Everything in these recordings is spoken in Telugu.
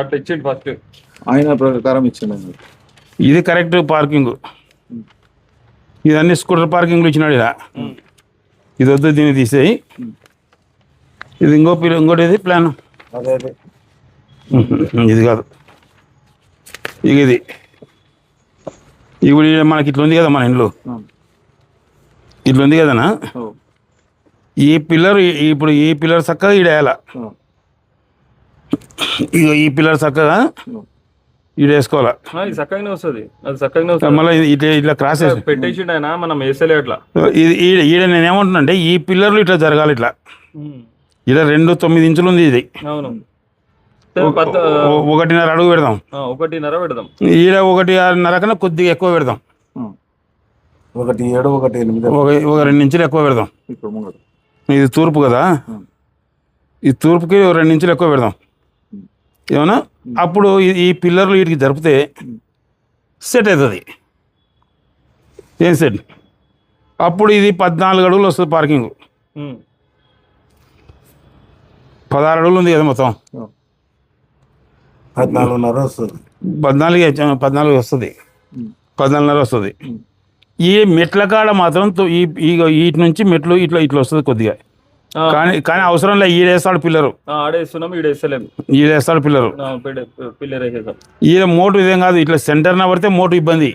అట్లా ఇచ్చిండు ఫస్ట్ ఆయన ప్రకారం ఇచ్చిండు. ఇది కరెక్ట్ పార్కింగ్ ఇదన్నీ స్కూటర్ పార్కింగ్లు ఇచ్చినాడు ఇలా ఇది వద్దు దీన్ని తీసేయి. ఇది ఇంకో పిల్ల ఇంకోటి ఇది ప్లాన్ ఇది కాదు. ఇక ఇది. ఇప్పుడు మనకి ఇట్లా ఉంది కదా మన ఇంట్లో. ఇట్లా ఉంది కదనా. ఈ పిల్లర్ ఇప్పుడు ఈ పిల్లర్ చక్కగా ఈడేయాల. ఇక ఈ పిల్లర్ చక్కగా ఓ. ఈడేసుకోవాలా ఆ, ఇది చక్కగానే వస్తుంది. అది చక్కగానే వస్తుంది. మళ్ళీ ఇట్లా ఇట్లా క్రాస్ వేసి పెట్టేసిండు ఆయన మనం వేసలే అట్లా. ఇది ఈడ ఈడ నేను ఏమంటున్నా ఈ పిల్లర్లు ఇట్లా జరగాలి ఇట్లా. ఈడ రెండు తొమ్మిది ఇంచులు ఉంది ఇది. అవును. ఒకటిన్నర అడుగు పెడదాం. ఆ, ఒకటిన్నర పెడదాం. ఈడ ఒకటి ఆరున్నర కన్నా కొద్దిగా ఎక్కువ పెడదాం. ఒకటి ఏడు ఒకటి ఎనిమిది. ఒక రెండు ఇంచులు ఎక్కువ పెడదాం. ఇది తూర్పు కదా? ఈ తూర్పుకి రెండు ఇంచులు ఎక్కువ పెడదాం. ఏమన్నా? అప్పుడు ఈ- పిల్లర్లు వీటికి జరిపితే సెట్ అవుతుంది. ఏం సెట్? అప్పుడు ఇది పద్నాలుగు అడుగులు వస్తుంది పార్కింగ్. పదహారు అడుగులు ఉంది కదా మొత్తం. పద్నాలుగున్నర వస్తుంది. పద్నాలుగు పద్నాలుగు వస్తుంది. పద్నాలుగున్నర వస్తుంది. ఈ మెట్ల కాడ మాత్రం ఈ వీటి నుంచి మెట్లు ఇట్లా ఇట్లా వస్తుంది కొద్దిగా. కానీ కానీ అవసరం లేదు ఈడేస్తాడు పిల్లరు. ఆ, ఆడేస్తున్నాం ఈడేస్తలేం ఈడేస్తాడు పిల్లరు. పిల్లర్ ఈడ మోటు ఇదేం కాదు ఇట్లా సెంటర్న పడితే మోటు ఇబ్బంది.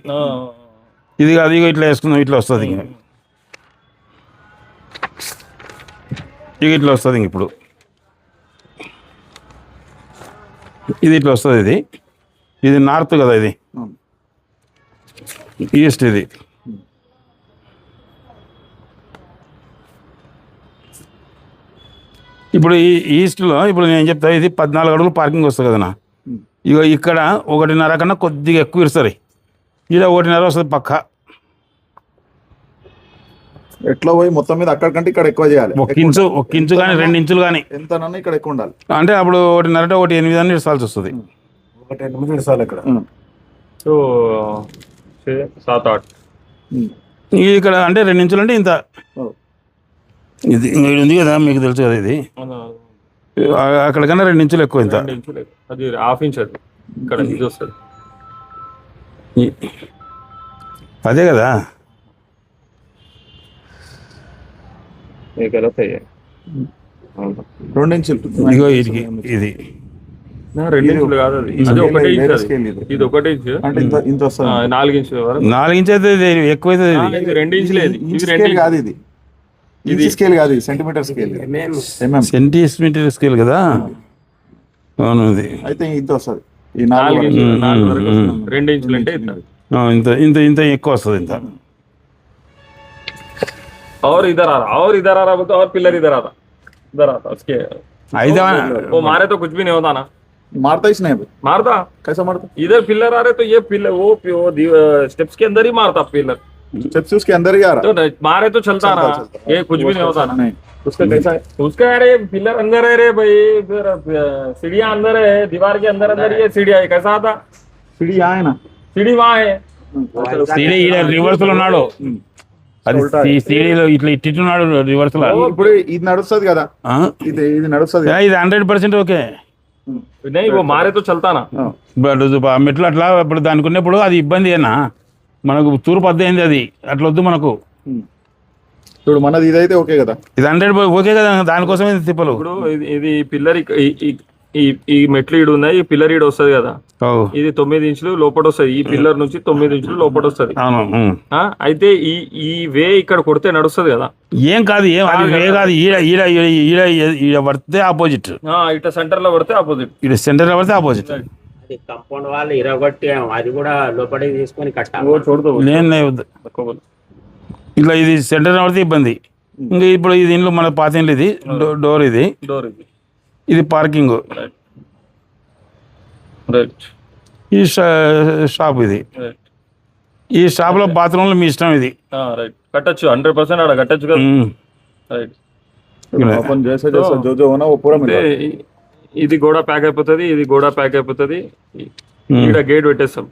ఇది కాదు ఇక ఇట్లా వేసుకుందాం ఇట్లా వస్తుంది ఇంక. ఇక ఇట్లా వస్తుంది ఇంక ఇప్పుడు. ఇది ఇట్లా వస్తుంది ఇది. ఇది నార్త్ కదా ఇది. ఈస్ట్ ఇది. ఇప్పుడు ఈ ఈస్ట్లో ఇప్పుడు నేను చెప్తా ఇది పద్నాలుగు అడుగులు పార్కింగ్ వస్తుంది కదనా ఇక ఇక్కడ ఒకటిన్నర కన్నా కొద్దిగా ఎక్కువ ఇస్తుంది ఇలా ఒకటిన్నర వస్తుంది పక్క. ఎట్లా పోయి మొత్తం మీద అక్కడికంటే ఇక్కడ ఎక్కువ చేయాలి. ఒక ఇంచు ఒక ఇంచు కానీ రెండు ఇంచులు కానీ. ఎంత ఇక్కడ ఎక్కువ ఉండాలి. అంటే అప్పుడు ఒకటిన్నర ఒకటి ఎనిమిది అని ఇస్తాల్సి వస్తుంది. ఒకటి ఎనిమిది ఇస్తాలి ఇక్కడ. సో సాత్ ఆట్. ఇక్కడ అంటే రెండు ఇంచులు అంటే ఇంత. ఇది ఇది ఉంది కదా మీకు తెలుసు కదా ఇది? అక్కడ కన్నా రెండు ఇంచులు ఎక్కువ ఇంత. అది హాఫ్ ఇంచ్ ఇక్కడ అదే కదా? రెండు ఇంచులు. ఇదిగో ఇది. ఇది ఇది ఒకటే ఇంచు నాలుగు ఇంచు. నాలుగు ఇంచు అయితే ఎక్కువైతే అవుతుంది రెండు ఇంచులే ఇది. కాదు ఇది. ఇది ఇంచ్ స్కేల్ కాదు ఇది centimetre scale MM centimetre scale కదా అవును ఇది అయితే ఇంత వస్తుంది ఈ నాలుగు నాలుగు ఇంచులు మ్మ్, నాలుగు మ్మ్, వరకు మ్మ్. వస్తుంది. రెండు ఇంచులు అంటే ఇంత ఆ, ఇంత ఇంత ఇంత ఎక్కువ వస్తుంది ఇంత और इधर आ रहा और इधर आ रहा बोलते और पिलर इधर आता इधर आता उसके అయితే वो मारे तो कुछ भी नहीं होता ना मारता ही नहीं मारता कैसा मारता इधर पिलर आ रहे तो ये पिलर वो वो स्टेप्स के अंदर ही मारता पिलर स्टेप्स उसके अंदर ही आ रहा तो नहीं, मारे तो चलता चलता, ना चलता। ये कुछ भी नहीं होता ना नहीं उसका कैसा है उसका अरे पिलर अंदर है रे भाई फिर अ, सीढ़ियाँ अंदर है दीवार के अंदर अंदर ये सीढ़ियाँ है कैसा आता सीढ़ी यहाँ है ना सीढ़ी वहाँ है సీడీ ఈడ రివర్స్ లో ఉన్నాడు అది సీ- సీడీలో ఇట్లా ఇట్టున్నాడు రివర్స్ లో ఇప్పుడు ఇది నడుస్తుంది కదా ఆ? ఇది ఇది నడుస్తుంది ఏ, ఇది హండ్రెడ్ పర్సెంట్ ఓకే नहीं वो मारे तो चलता ना బట్ ఆ మెట్లు అట్లా ఇప్పుడు దానికి ఉన్నప్పుడు అది ఇబ్బంది ఏనా మనకు తూర్పు అద్దయింది అది? అట్లా వద్దు మనకు ఇప్పుడు మనది ఇదైతే ఓకే కదా. ఇది హండ్రెడ్ ఓకే కదా దానికోసమే తిప్పలు. ఇప్పుడు ఇది- ఇది పిల్లర్ ఈ ఈ మెట్లు ఈడు ఉన్నాయి ఈ పిల్లర్ ఈడు వస్తుంది కదా. ఇది తొమ్మిది ఇంచులు లోపల వస్తుంది ఈ పిల్లర్ నుంచి తొమ్మిది ఇంచులు లోపల వస్తుంది. అవును అయితే ఈ ఈ వే ఇక్కడ కొడితే నడుస్తుంది కదా. ఏం కాదు ఏం అది కాదు ఈడ ఈడ ఈడ ఈడ ఈడ పడితే ఆపోజిట్. ఆ, ఇట్లా సెంటర్లో పడితే ఆపోజిట్. ఈడ సెంటర్లో పడితే ఆపోజిట్. కంపౌండ్ వాళ్ళు ఇరగొట్టి అది కూడా లోపలికి తీసుకొని కట్టాలి? చూడదు ఇట్లా ఇది సెంటర్ పడితే ఇబ్బంది. ఇంకా ఇప్పుడు ఇది ఇంట్లో మన పాత ఇంట్లో ఇది డోర్ ఇది. డోర్ ఇది. ఇది పార్కింగ్. రైట్. ఈ షాప్ ఇది. ఈ షాప్లో బాత్రూమ్లో మీ ఇష్టం ఇది. కట్టచ్చు. హండ్రెడ్ పర్సెంట్ అక్కడ కట్టచ్చు కదా. ఓపెన్ చేసే చేసే జోజో ఉన్నా ఇది గోడ ప్యాక్ అయిపోతుంది ఇది గోడ ప్యాక్ అయిపోతుంది. ఈడ గేట్ పెట్టేస్తాం.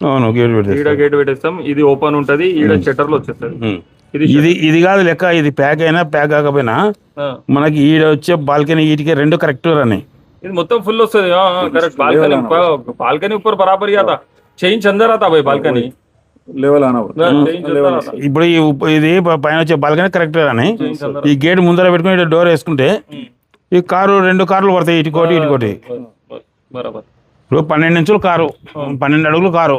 అవును గేట్ ఈడ గేట్ పెట్టేస్తాం. ఇది ఓపెన్ ఉంటుంది ఈడ షట్టర్లు వచ్చేస్తుంది ఇది ఇది కాదు లెక్క ఇది ప్యాక్ అయినా ప్యాక్ కాకపోయినా మనకి ఈడ వచ్చే బాల్కనీ ఈటికి రెండు కరెక్ట్ అని ఇది మొత్తం ఫుల్ వస్తుంది. కరెక్ట్ బాల్కనీ బాల్కనీ ఉప్పర్ బరాబర్ కదా చేయించి అందరు రాతా బాల్కనీ. ఇప్పుడు ఇది పైన వచ్చే బాల్కనీ కరెక్ట్ అని ఈ గేట్ ముందర పెట్టుకుని డోర్ వేసుకుంటే ఈ కారు రెండు కార్లు పడతాయి ఇటుకోటి ఇటుకోటి ఇప్పుడు పన్నెండు నుంచులు కారు పన్నెండు అడుగులు కారు.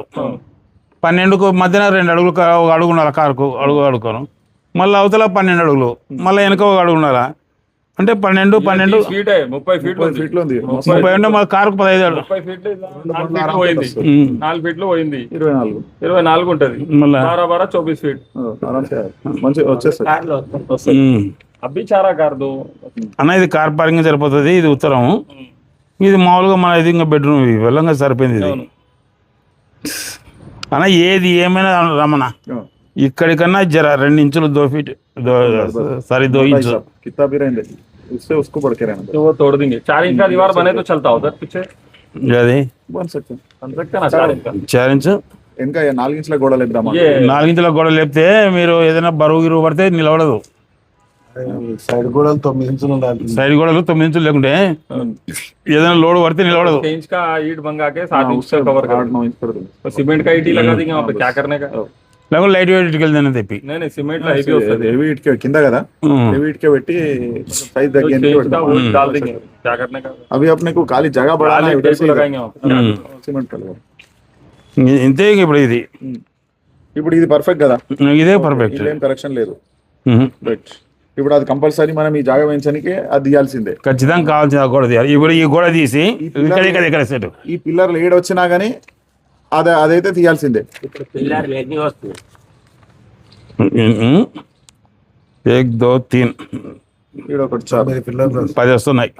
పన్నెండుకు మధ్యన రెండు అడుగులు ఒక అడుగు ఉండాలి కారుకు అడుగు అడుగును మళ్ళీ అవతల పన్నెండు అడుగులు మళ్ళీ వెనక ఒక అడుగు ఉండాలా? అంటే పన్నెండు పన్నెండు. ముప్పై ఫీట్ ముప్పై ఉంటే మా కారు పదహైదు నాలుగు ఫీట్లు పోయింది. ఇరవై నాలుగు. ఇరవై నాలుగు ఉంటది. మళ్ళీ. చౌబీస్ ఫీట్. మంచి వచ్చేస్తుంది కార్లో వస్తుంది. ఉమ్. అబ్బి చారా కార్దు అన్న ఇది కార్ పార్కింగ్ సరిపోతుంది ఇది ఉత్తరం ఇది మామూలుగా మన ఇది ఇంకా బెడ్రూమ్ ఇది వెళ్ళంగా సరిపోయింది ఇది అవును అన్న ఏది ఏమైనా రమణ ఇక్కడికన్నా జర రెండు ఇంచులు దో ఫీట్ దో సారీ దో ఇంచు कितना भी रहेंगे उससे उसको बढ़ के रहना तो वो तोड़ देंगे चार इंच का दीवार बने तो चलता उधर पीछे అది बन सकते हैं बन सकते हैं ना चार इंच का చార్ ఇంచు ఇంకా నాలుగు ఇంచుల గోడలు ఇద్దామా ये నాలుగించుల గోడ లేపితే మీరు ఏదైనా బరువు గిరువు పడితే నిలబడదు సైడ్ గోడలు తొమ్మిది ఇంచులు ఉండాలి సైడ్ గోడలు తొమ్మిది ఇంచులు లేకుంటే ఏదైనా లోడ్ పడితే నిలబడదు छह इंच का ईट मंगा के सात इंच से कवर कर आठ नौ इंच कर दो तो सीमेंट का ईट ही लगा देंगे वहाँ पे क्या करने का లేకుంటే లైట్ వెయిట్ ఇటుకెళ్తానే తెప్పి नहीं नहीं सीमेंट ला हेवी होता है హెవీ ఇటుక కింద కదా ఉమ్. హెవీ ఇటుక పెట్టి సైజ్ तो తగ్గి छह इंच का वो डाल देंगे क्या करने का अभी अपने को खाली जगह बढ़ाना है डाल उधर से लगाएंगे वहाँ पे ఉమ్. సిమెంట్ కలర్ ఇ- ఇంతే ఇక ఇప్పుడు ఇది ఇప్పుడు ఇది పర్ఫెక్ట్ కదా ఇదే పర్ఫెక్ట్ ఇందులో ఏం కరెక్షన్ లేదు రైట్ ఇప్పుడు అది కంపల్సరీ మనం ఈ జాగా వేయించడానికి అది తీయాల్సిందే. ఖచ్చితంగా కావాల్సిన గోడ తీయాలి. ఇప్పుడు ఈ గోడ తీసి ఇక్కడ ఇక్కడ ఇక్కడ సెట్. ఈ పిల్లర్లు ఏడు వచ్చినా గానీ అదే అదైతే తీయాల్సిందే. పిల్లర్లు ఏక్ దో తీన్. పిల్లర్లు పది వస్తున్నాయి.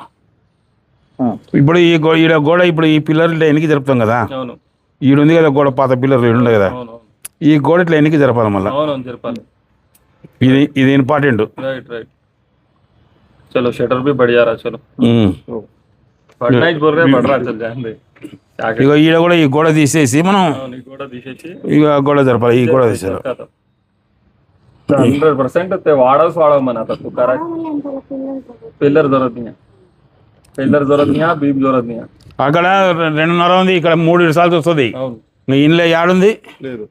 ఆ, ఇప్పుడు ఈ గోడ ఈడ గోడ ఇప్పుడు ఈ పిల్లర్ ఇట్లా ఎన్నికి జరుపుతాం కదా? అవును. ఈడు ఉంది కదా గోడ పాత పిల్లర్ ఈడు ఉంది కదా ఈ గోడ ఇట్లా ఎన్నికి జరపాలి మళ్ళీ? ఇది ఇది ఇంపార్టెంట్ राइट राइट चलो शटर भी बढ़ जा रहा चलो बढ़ना ही बोल रहे हैं, बढ़ रहा चल जाएंगे क्या ఇక ఈడ కూడా ఈ గోడ తీసేసి మనం కూడా తీసేసి ఇక గోడ జరపాలి ఈ గోడ తీసారు హండ్రెడ్ పర్సెంట్ వాడవలసి వాడవమని आता तू करा पिलर जरूरत नहीं है पिलर जरूरत नहीं है बीम जरूरत नहीं है అక్కడ రె- రెండున్నర ఉంది ఇక్కడ మూడు సార్లు వస్తుంది అవును ఇంకా ఇంట్లో ఏడుంది లేదు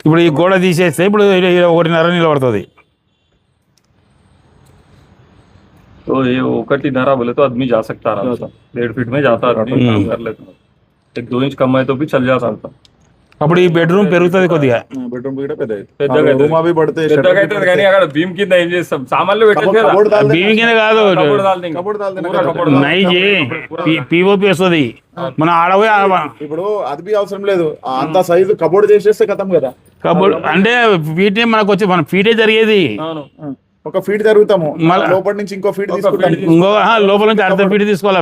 ఇప్పుడు ఈ గోడ తీసేస్తే ఇప్పుడు ఈడ- ఈడ ఒకటిన్నర నిలబడుతుంది तो ये ఒకటి धरा बोले तो आदमी जा सकता आराम से डेढ़ फीट में जाता आदमी काम कर लेता एक दो इंच कम है तो भी चल जाता था అప్పుడు ఈ బెడ్రూమ్ పెరుగుతుంది కొద్దిగా. బెడ్రూమ్ కూడా పెద్ద పెద్దగా అవుతుంది. రూమ్ అవి పడితే పెద్దగా అవుతుంది కానీ అక్కడ భీమ్ కింద ఏం చేస్తాం? సామాన్లు పెట్టచ్చు కదా? భీమి కింద. నైజీ. పిఓపి వస్తుంది. మనం ఆడపోయి ఆడ- ఇప్పుడు అది బి అవసరం లేదు. ఆ అంత సైజు కబోర్డ్ చేసేస్తే కథం కదా. కబోర్డ్ అంటే ఫీటే మనకు వచ్చి మన ఫీటే జరిగేది. ఒక ఫీడ్ జరుగుతాము. లోపల నుంచి ఇంకో ఫీడ్ తీసుకుంటాం లోపల నుంచి అర్ధ ఫీడ్ తీసుకోవాలి?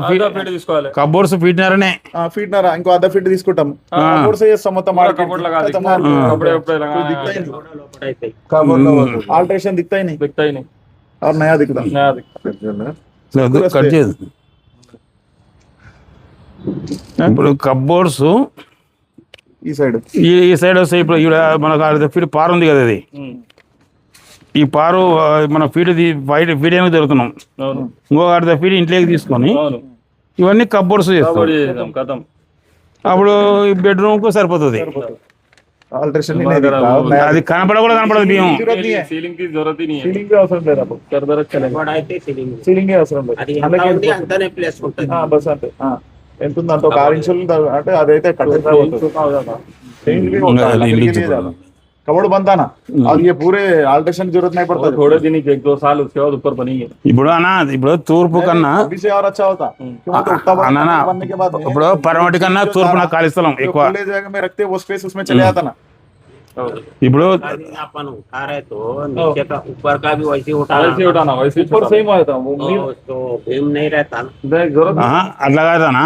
తీసుకోవాలి. Cupboards feet నరనే. ఫీట్ నర ఇంకో అర్ధ ఫీట్ తీసుకుంటాం కబోర్స్ చేస్తాం మొత్తం ఆల్టరేషన్ దిక్తాయి నయా కట్ చేయదు ఇప్పుడు కబోర్డ్స్ ఈ సైడ్ ఈ సైడ్ వస్తే ఇప్పుడు మనకు ఫీట్ పార్ ఉంది కదా అది ఈ పారు మన ఫీడ్ బయట ఫీడ్ ఏమి దొరుకుతున్నాం ఇంకో అర్ధ ఫీడ్ ఇంట్లోకి తీసుకొని ఇవన్నీ కబ్బోర్డ్స్ చేస్తాం. అప్పుడు ఈ బెడ్రూమ్కు సరిపోతుంది. అది కనపడ కూడా కనపడదు బియ్యం. ఎంత ఉంది ఒక ఆరు ఇంచులు అంటే అదైతే कबड़ बनता ना और ये पूरे अल्ट्रेशन की जरूरत नहीं वो पड़ता थोड़े दिन ही एक दो साल उसके बाद ऊपर बनेंगे ఇప్పుడు అన్న ఇప్పుడు తూర్పు కన్నా अभी से और अच्छा होता क्यों तो उतना बड़ा అన్న बनने के बाद में ఇప్పుడు పరమటి కన్నా తూర్పున ఖాళీ స్థలం जो ఎక్కువ खुले जगह में रखते वो स्पेस उसमें चले जाता ना ఇప్పుడు अभी अपन उठा रहे तो नीचे का ऊपर का भी वैसे ही उठा वैसे ही उठाना वैसे ही ऊपर सेम आया था वो तो, तो भीम नहीं रहता ना देख, जरूरत ఆహా, అట్లా కాదనా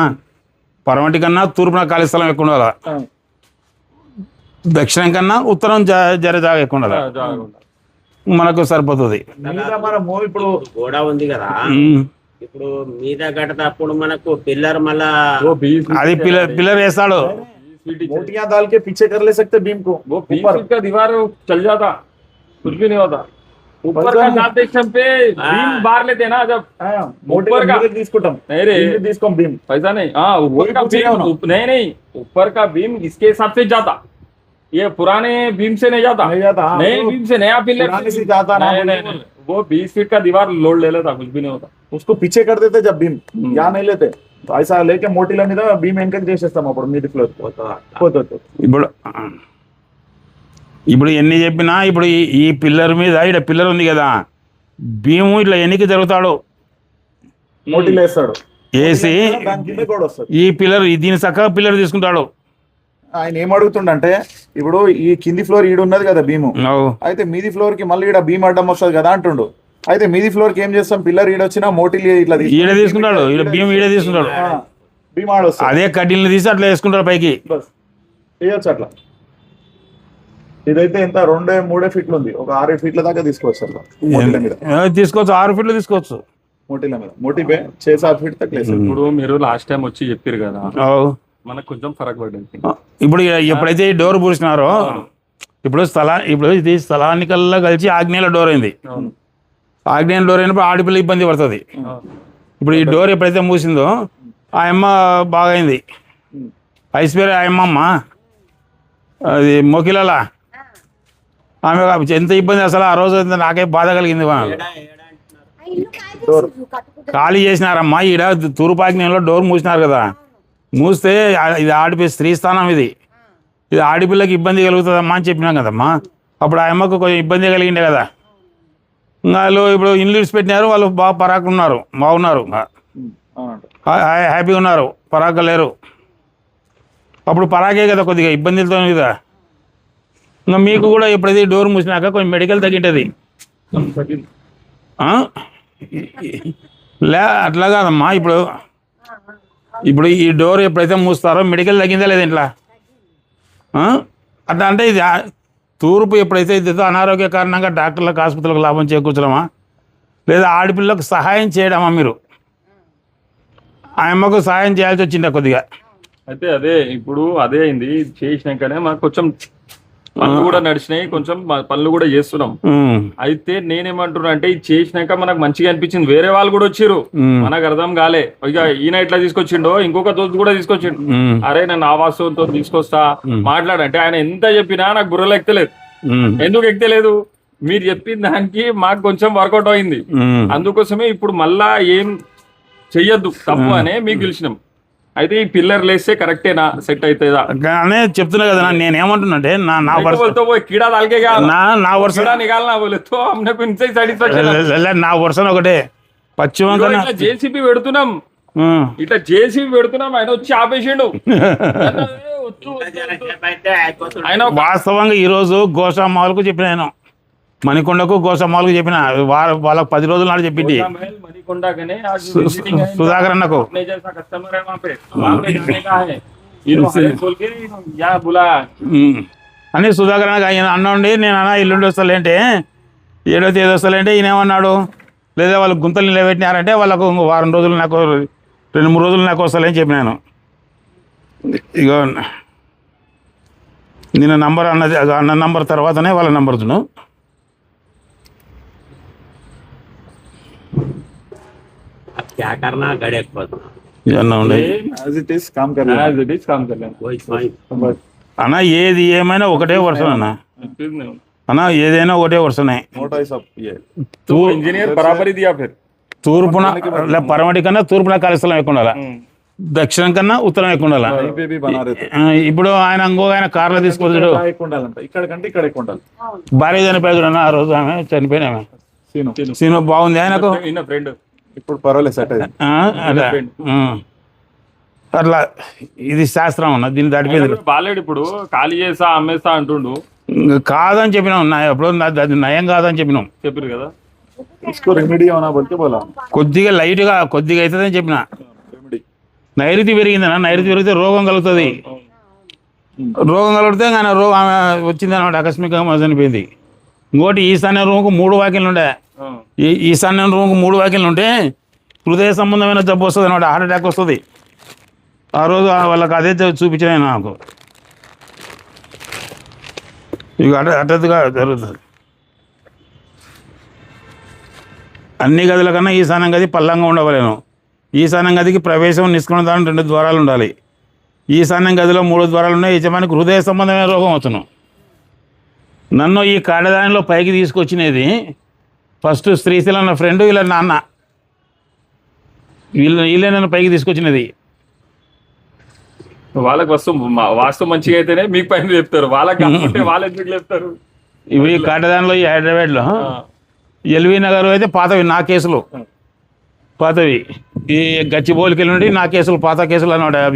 పరమటి కన్నా తూర్పున ఖాళీ స్థలం ఎక్కువ ఉండాలి हाँ, దక్షిణం కన్నా ఉత్తరం జ- జర జాగా ఎక్కువ ఉండాలి जा- जाएगा। మనకు సరిపోతుంది మీద మన మో ఇప్పుడు గోడ ఉంది కదా ఉమ్. ఇప్పుడు మీద కడతప్పుడు మనకు పిల్లర్ మళ్ళా वो बीस అది పిల్లర్ పిల్లర్ వేస్తాడు फीट ही चाहिए। मोटियां डाल के पीछे कर ले सकते बीम को वो बीस फीट का दीवार है, वो चल जाता कुछ भी नहीं होता ऊपर का ट्रांजेक्शन पे बीम बाहर लेते हैं ना जब మోటీ ऊपर का తీసుకుంటాం नहीं रे కింద తీసుకోం భీమ్ ऐसा नहीं हाँ ऊपर वही का पूछ रहा बीम हूँ ना। ऊप- नहीं नहीं ऊपर का बीम इसके हिसाब से जाता ये पुराने बीम से नहीं जाता नहीं जाता, हाँ, नए वो बीम से नया पिलर पुराने से जाता ना, नहीं वो नहीं नहीं नहीं वो बीस फीट का दीवार लोड ले लेता कुछ भी नहीं होता उसको पीछे कर देते जब भीम यहाँ नहीं लेते तो ऐसा लेके మోటీల మీద భీమ్ ఎంకరేజ్ చేసేస్తాం అప్పుడు మీది ఫ్లోర్ పోతుంది ఇప్పుడు ఇప్పుడు ఎన్ని చెప్పినా ఇప్పుడు ఈ- ఈ పిల్లర్ మీద ఇక్కడ పిల్లర్ ఉంది కదా భీము ఇట్లా ఎన్నికి జరుగుతాడు మోటీలు వేస్తాడు వేసి దాని కింద కూడా వస్తుంది ఈ పిల్లర్ దీని చక్కగా పిల్లర్ తీసుకుంటాడు ఆయన ఏం అడుగుతుండంటే ఇప్పుడు ఈ కింది ఫ్లోర్ ఈడు ఉన్నది కదా భీము. అయితే మీది ఫ్లోర్కి మళ్ళీ ఈడ భీమ్ అడ్డం వస్తుంది కదా అంటుండు. అయితే మీది ఫ్లోర్కి ఏం చేస్తాం? పిల్లర్ వచ్చిన మోటిల్ ఇట్లా తీసుకున్నాడు భీమ్ ఈడే తీసుకున్నాడు అదే కడ్డీలు తీసి అట్లా వేసుకుంటారు పైకి. చేయొచ్చు అట్లా. ఇదైతే ఇంత రెండే మూడే ఫీట్లు ఉంది. ఒక ఆరు ఫీట్ల దాకా తీసుకోవచ్చు అట్లా తీసుకోవచ్చు. ఆరు ఫీట్లు తీసుకోవచ్చు. మోటిల మీద. మోటిపే చేసి ఆరు ఫీట్ తక్కువ ఇప్పుడు మీరు లాస్ట్ టైం వచ్చి చెప్పారు కదా. మనకు కొంచెం ఫరక్ పడింది ఇప్పుడు ఎప్పుడైతే ఈ డోర్ పూసినారో ఇప్పుడు స్థలా ఇప్పుడు ఇది స్థలానికల్లా కలిసి ఆగ్నేయుల డోర్ అయింది. ఆగ్నేయ డోర్ అయినప్పుడు ఆడపిల్ల ఇబ్బంది పడుతుంది. ఇప్పుడు ఈ డోర్ ఎప్పుడైతే మూసిందో ఆ అమ్మ బాగైంది. ఐశ్వర్య ఆ అమ్మ అది మొకిలలా? ఆమె ఎంత ఇబ్బంది అసలు ఆ రోజు నాకే బాధ కలిగింది. ఖాళీ చేసినారమ్మా. ఈడ తూర్పాగ్నేయంలో డోర్ మూసినారు కదా. మూస్తే ఇది ఆడిపి స్త్రీ స్థానం ఇది. ఇది ఆడపిల్లకి ఇబ్బంది కలుగుతుందమ్మా అని చెప్పినాం కదమ్మా. అప్పుడు ఆ అమ్మకు కొంచెం ఇబ్బంది కలిగిండే కదా. ఇంకా వాళ్ళు ఇప్పుడు ఇల్లు పెట్టినారు వాళ్ళు బాగా పరాకు ఉన్నారు బాగున్నారు హ్యాపీగా ఉన్నారు పరాక లేరు అప్పుడు పరాకే కదా కొద్దిగా ఇబ్బందులతో కదా. ఇంకా మీకు కూడా ఎప్పుడైతే డోర్ మూసినాక కొంచెం మెడికల్ తగ్గింటుంది? లే అట్లా కాదమ్మా ఇప్పుడు ఇప్పుడు ఈ డోర్ ఎప్పుడైతే మూస్తారో మెడికల్ తగ్గిందా లేదా ఇంట్లో? అట్లా అంటే ఇది తూర్పు ఎప్పుడైతే ఇది అనారోగ్య కారణంగా డాక్టర్లకు ఆసుపత్రులకు లాభం చేకూర్చడమా? లేదా ఆడపిల్లకు సహాయం చేయడమా మీరు? ఆ అమ్మకు సహాయం చేయాల్సి వచ్చిందా కొద్దిగా? అయితే అదే ఇప్పుడు అదే అయింది. చేసినాకనే మాకు కొంచెం పనులు కూడా నడిచినాయి కొంచెం పనులు కూడా చేస్తున్నాం. అయితే నేనేమంటున్నా అంటే ఇది చేసినాక మనకు మంచిగా అనిపించింది. వేరే వాళ్ళు కూడా వచ్చిర్రు. ఉమ్, మనకు అర్థం కాలే. ఇక ఈయన ఇట్లా తీసుకొచ్చిండో ఇంకొక దోస్తు కూడా తీసుకొచ్చిండు. అరే నేను ఆవాసంతో తీసుకొస్తా. మాట్లాడంటే ఆయన ఎంత చెప్పినా నాకు బుర్రలు ఎక్కలేదు. ఎందుకు ఎక్కలేదు? మీరు చెప్పిన దానికి మాకు కొంచెం వర్కౌట్ అయింది. అందుకోసమే ఇప్పుడు మళ్ళా ఏం చెయ్యొద్దు. తప్పు అనే మీకు గెలిచినాం అయితే ఈ పిల్లర్ లేస్తే కరెక్టేనా సెట్ అవుతుందా చెప్తున్నా కదా నేను ఏమంటున్నాంటే నా నా వరుసతో నా నా వరుస నా వరుస ఒకటే. పశ్చిమ జేసీపీ పెడుతున్నాం. ఇట్లా జేసీపీ పెడుతున్నాం ఆయన వచ్చి ఆపేసిండు. ఆయన ఈ రోజు గోషా మాల్కు చెప్పిన ఆయన. మణికొండకు గోసమ్మాలకు చెప్పిన వాళ్ళకు పది రోజుల నాడు చెప్పింది. సుధాకర్ అన్నకు. అని సుధాకర్ అన్నకు ఆయన అన్నండి నేను అన్న ఎల్లుండి వస్తాలేంటి ఏడో తేదీ వస్తాలేంటి ఈయన ఏమన్నాడు? లేదా వాళ్ళు గుంతలు నిలబెట్టినారంటే వాళ్ళకు వారం రోజులు నాకు రెండు మూడు రోజులు నాకు వస్తాలని చెప్పినాను. ఇగో నిన్న నంబర్ అన్నది అన్న నంబర్ తర్వాతనే వాళ్ళ నంబర్ తిను क्या करना गड़े खोदना ఇవన్నీ ఉన్నాయి యాజ్ ఇట్ ఈస్ కామ్ కర్ as it is काम कर लेना कोई कोई అన్న ఏది ఏమైనా ఒకటే వర్షం అన్న అన్న ఏదైనా ఒకటే వర్షమే నోట్ ఐస్ అప్ ये तो इंजीनियर बराबर ही दिया फिर తూర్పున లే, పడమటి కన్నా తూర్పున ఖాళీ స్థలం ఎక్కువ ఉండాలా దక్షిణం కన్నా ఉత్తరం ఎక్కువ ఉండాలా कहीं पे भी बना रहे थे ఆ, ఇప్పుడు ఆయన ఇంకో ఆయన కార్లో తీసుకొచ్చాడు ఇక్కడ ఎక్కువ ఉండాలంట ఇక్కడ కంటే ఇక్కడ ఎక్కువ ఉండాలి భార్య చనిపోయాడు అన్న ఆ రోజు ఆమె చనిపోయిన ఆమె సీను సినిమా బాగుంది ఆయనకు इन फ्रेंड ఇప్పుడు పర్వాలేదు సెట్ అట్లా ఇది శాస్త్రం అన్న దీన్ని దాటిపోయింది. బాలేడు ఇప్పుడు ఖాళీ చేసా అమ్మేస్తా అంటుండు. కాదని చెప్పినాం ఎప్పుడు ఎప్పుడో అది నయం కాదని చెప్పినాం. చెప్పారు కదా. కొద్దిగా లైట్గా కొద్దిగా అవుతుందని చెప్పిన. నైరుతి పెరిగిందన్న నైరుతి పెరిగితే రోగం కలుగుతుంది. రోగం కలిగితే కానీ రోగం వచ్చిందనమాట ఆకస్మికంగా చనిపోయింది. ఇంకోటి ఈశాన్య రూమ్కు మూడు వాకిళ్ళు ఉండే. ఈ ఈశాన్య రూమ్కు మూడు వాకిళ్ళు ఉంటే హృదయ సంబంధమైన జబ్బు వస్తుంది అనమాట హార్ట్ అటాక్ వస్తుంది. ఆ రోజు వాళ్ళకి అదే చూపించిన నాకు. ఇక అట అటట్టుగా జరుగుతుంది. అన్ని గదుల కన్నా ఈశాన్యం గది పల్లంగా ఉండవలేను. ఈశాన్యం గదికి ప్రవేశం నిష్క్రమణ దాని రెండు ద్వారాలు ఉండాలి. ఈశాన్యం గదిలో మూడు ద్వారాలు ఉన్నాయి యజమానికి హృదయ సంబంధమైన రోగం వచ్చును నన్ను ఈ కాడదానిలో పైకి తీసుకొచ్చినది ఫస్ట్ శ్రీశైలం నా ఫ్రెండ్ వీళ్ళ నాన్న. వీళ్ళు వీళ్ళే నన్ను పైకి తీసుకొచ్చినది. వాళ్ళకి వస్తు వాస్తు మంచిగా అయితేనే మీకు పైన చెప్తారు వాళ్ళకి వాళ్ళు ఎందుకు చెప్తారు ఇవి కాటదానిలో ఈ హైదరాబాద్లో ఎల్వి నగర్ అయితే పాతవి నా కేసులు. పాతవి. ఈ గచ్చిబౌలికి నుండి నా కేసులు పాత కేసులు అన్నమాట.